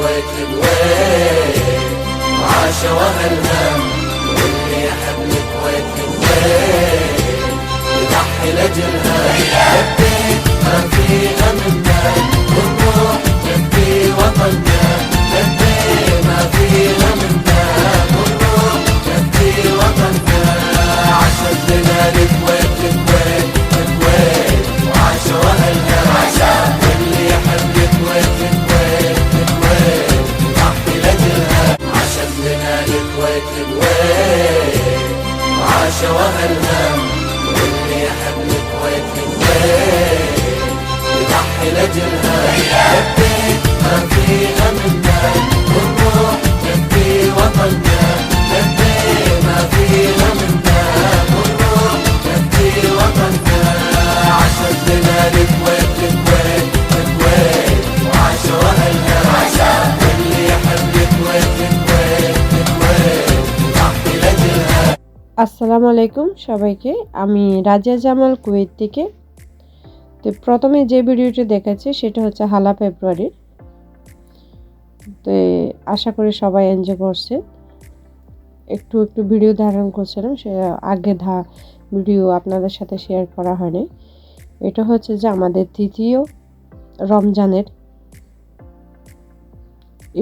كويت كويت وعاشوا اهلها واللي يحب الكويت كويت يضحي لاجلها لبيت ما فيها وهالهم واللي يحب الكويت من وين لاجلها لبيك ما في امنا والروح تبكي وطنا لبيك ما في امنا والروح تبكي وطنا عاشت لنا الكويت الكويت الكويت وعاشوا اهلها واللي يحب الكويت আসসালামু আলাইকুম সবাইকে। আমি রাজিয়া জামাল কুয়েত থেকে। তো প্রথমে যে ভিডিওটি দেখাচ্ছি সেটা হচ্ছে হালা ফেব্রুয়ারির তো আশা করি সবাই এনজয় করছে। একটু একটু ভিডিও ধারণ করছিলাম, সে আগে ধা ভিডিও আপনাদের সাথে শেয়ার করা হয়নি। এটা হচ্ছে যে আমাদের তৃতীয় রমজানের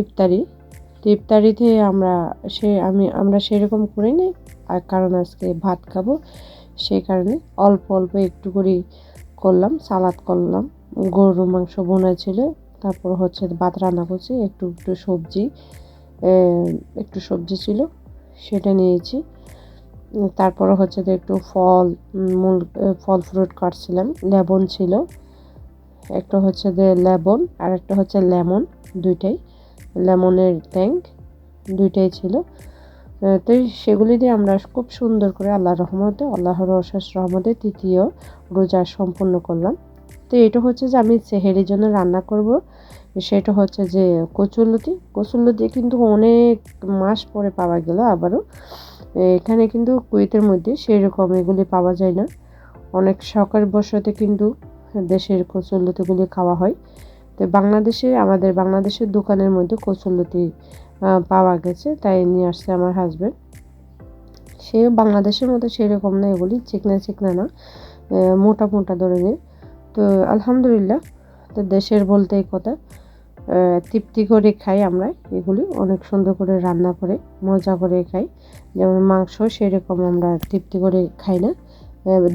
ইফতারি। তো ইফতারিতে আমরা সে আমি আমরা সেরকম করি না আর কারণ আজকে ভাত খাব, সেই কারণে অল্প অল্প একটু করে করলাম, সালাদ করলাম। গরুর মাংস বোনা ছিল, তারপর হচ্ছে ভাত রান্না করছি, একটু একটু সবজি একটু সবজি ছিল, সেটা নিয়েছি। তারপরে হচ্ছে যে একটু ফল, মূল ফল ফ্রুট কাটছিলাম, লেবন ছিল। একটা হচ্ছে যে লেবন আর একটা হচ্ছে লেমন, দুইটাই। লেমনের ট্যাঙ্ক দুইটাই ছিল। তো সেগুলি দিয়ে আমরা খুব সুন্দর করে আল্লাহ রহমতে, আল্লাহর অশেষ রহমতে তৃতীয় রোজা সম্পূর্ণ করলাম। তো এটা হচ্ছে যে আমি সেহেরির জন্য রান্না করব। সেটা হচ্ছে যে কচুরলতি। কচুরলতি কিন্তু অনেক মাস পরে পাওয়া গেল আবারও। এখানে কিন্তু কুয়েতের মধ্যে সেরকম এগুলি পাওয়া যায় না। অনেক শখের বসতে কিন্তু দেশের কচুরলতিগুলি খাওয়া হয়। তো বাংলাদেশে, আমাদের বাংলাদেশের দোকানের মধ্যে কচুরলতি পাওয়া গেছে, তাই নিয়ে আসছে আমার হাজব্যান্ড সে বাংলাদেশের মতো সেরকম না এগুলি, চিকনা চিকনা না মোটা মোটা ধরনের। তো আলহামদুলিল্লাহ, তো দেশের বলতে এই কথা তৃপ্তি করে খাই আমরা এগুলি, অনেক সুন্দর করে রান্না করে, মজা করে খাই। যেমন মাংস সেরকম আমরা তৃপ্তি করে খাই না।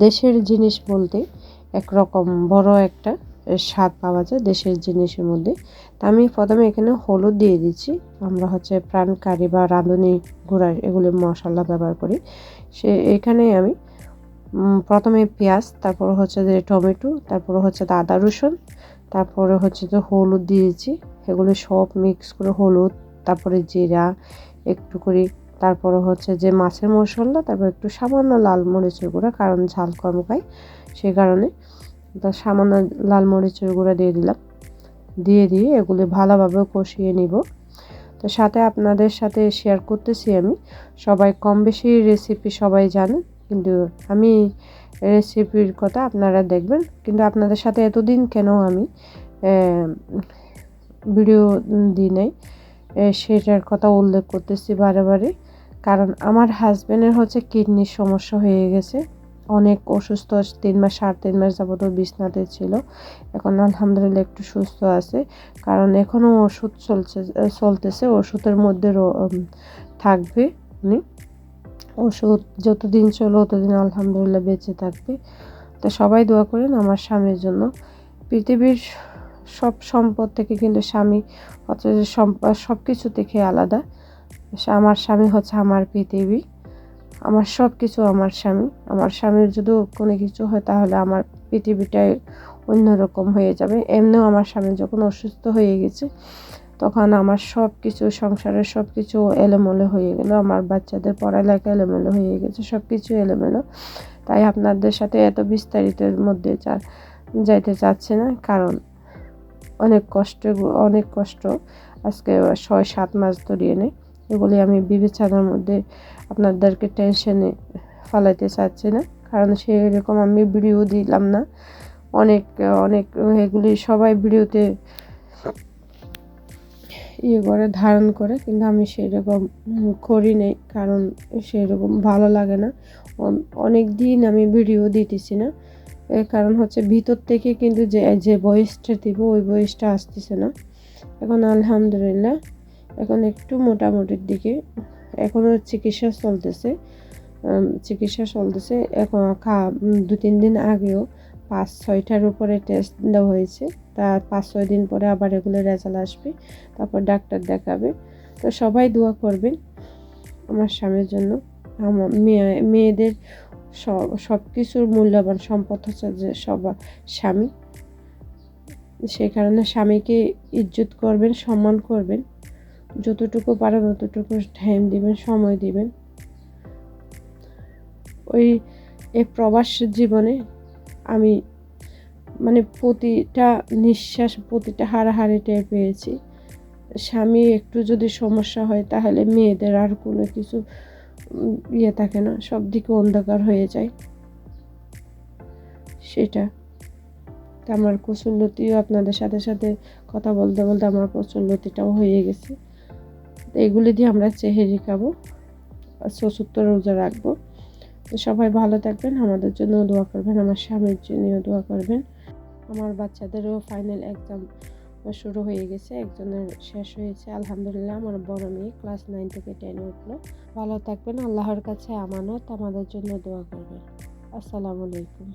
দেশের জিনিস বলতে একরকম, বড় একটা স্বাদ পাওয়া যায় দেশের জিনিসের মধ্যে। তা আমি প্রথমে এখানে হলুদ দিয়ে দিচ্ছি। আমরা হচ্ছে প্রাণ কারি বা রাঁধুনি গুঁড়া এগুলি মশলা ব্যবহার করি। সে এখানে আমি প্রথমে পেঁয়াজ, তারপর হচ্ছে যে টমেটো, তারপর হচ্ছে আদা রসুন, তারপরে হচ্ছে যে হলুদ দিয়েছি এগুলো সব মিক্স করে হলুদ, তারপরে জিরা, একটু করে, তারপরে হচ্ছে যে মাছের মশলা, তারপর একটু সামান্য লাল মরিচের গুঁড়া, কারণ ঝাল কম খাই, সে কারণে। তা সামান্য লাল মরিচের গুঁড়া দিয়ে দিলাম। দিয়ে দিয়ে এগুলি ভালোভাবে কষিয়ে নিব। তো সাথে আপনাদের সাথে শেয়ার করতেছি আমি। সবাই কম বেশি রেসিপি সবাই জানে, কিন্তু আমি রেসিপির কথা আপনারা দেখবেন। কিন্তু আপনাদের সাথে এতদিন কেন আমি ভিডিও দিই নাই সেটার কথা উল্লেখ করতেছি বারে বারে। কারণ আমার হাজব্যান্ডের হচ্ছে কিডনির সমস্যা হয়ে গেছে। অনেক অসুস্থ তিন মাস, সাড়ে তিন মাস যাবত বিছনাতে ছিল। এখন আলহামদুলিল্লাহ একটু সুস্থ আছে। কারণ এখনও ওষুধ চলছে, চলতেছে, ওষুধের মধ্যে থাকবে উনি। ওষুধ যতদিন চলো ততদিন আলহামদুলিল্লাহ বেঁচে থাকবে। তো সবাই দোয়া করেন আমার স্বামীর জন্য। পৃথিবীর সব সম্পদ থেকে কিন্তু স্বামী হচ্ছে সব কিছু থেকে আলাদা। আমার স্বামী হচ্ছে আমার পৃথিবী। আমার সব কিছু আমার স্বামী। আমার স্বামীর যদি কোনো কিছু হয়, তাহলে আমার পৃথিবীটাই অন্যরকম হয়ে যাবে। এমনিও আমার স্বামী যখন অসুস্থ হয়ে গেছে, তখন আমার সব কিছু সংসারের সব কিছু এলোমেলো হয়ে গেল। আমার বাচ্চাদের পড়ালেখা এলোমেলো হয়ে গেছে সব কিছু এলোমেলো। তাই আপনাদের সাথে এত বিস্তারিতের মধ্যে যাইতে চাচ্ছে না, কারণ অনেক কষ্ট অনেক কষ্ট। আজকে ছয় সাত মাস ধরিয়ে নেই এগুলি আমি বিবেচনার মধ্যে আপনাদেরকে টেনশনে ফালাইতে চাচ্ছি না। কারণ সেরকম আমি ভিডিও দিলাম না। অনেক অনেক এগুলি সবাই ভিডিওতে ইয়ে করে, ধারণ করে। কিন্তু আমি সেরকম করি নাই। কারণ সেরকম ভালো লাগে না। অনেক দিন আমি ভিডিও দিতেছি না। এর কারণ হচ্ছে ভিতর থেকে কিন্তু যে যে বয়সটা দিব, ওই বয়সটা আসতেছে না। এখন আলহামদুলিল্লাহ এখন একটু মোটামুটির দিকে। এখনও চিকিৎসা চলতেছে। চিকিৎসা চলতেছে। এখন খা- দু তিন দিন আগেও পাঁচ ছয়টার উপরে টেস্ট দেওয়া হয়েছে। তার পাঁচ ছয় দিন পরে আবার এগুলো রেজাল্ট আসবে। তারপর ডাক্তার দেখাবে। তো সবাই দোয়া করবেন আমার স্বামীর জন্য। আমার মেয়ে, মেয়েদের সব সব কিছুর মূল্যবান সম্পদ হচ্ছে যে সবার স্বামী। সেই কারণে স্বামীকে ইজ্জত করবেন, সম্মান করবেন। যতটুকু পারেন ততটুকু টাইম দিবেন, সময় দিবেন। ওই, এই প্রবাস জীবনে আমি মানে প্রতিটা নিঃশ্বাস, প্রতিটা হারাহারি টের পেয়েছি। স্বামী একটু যদি সমস্যা হয়, তাহলে মেয়েদের আর কোনো কিছু ইয়ে থাকে না, সব দিকে অন্ধকার হয়ে যায়। সেটা। আমার কচুল্লতিও আপনাদের সাথে সাথে কথা বলতে বলতে আমার কচুল্লতিটাও হয়ে গেছে। তো এগুলি দিয়ে আমরা চেহারি খাব চতুর্থ রোজা রাখব। তো সবাই ভালো থাকবেন, আমাদের জন্য দোয়া করবেন, আমার স্বামীর জন্যও দোয়া করবেন। আমার বাচ্চাদেরও ফাইনাল এক্সাম শুরু হয়ে গেছে, একজনের শেষ হয়েছে, আলহামদুলিল্লাহ, আমার বড় মেয়ে ক্লাস নাইন থেকে টেনে উঠল। ভালো থাকবেন, আল্লাহর কাছে আমানত, আমাদের জন্য দোয়া করবেন। আসসালামু আলাইকুম।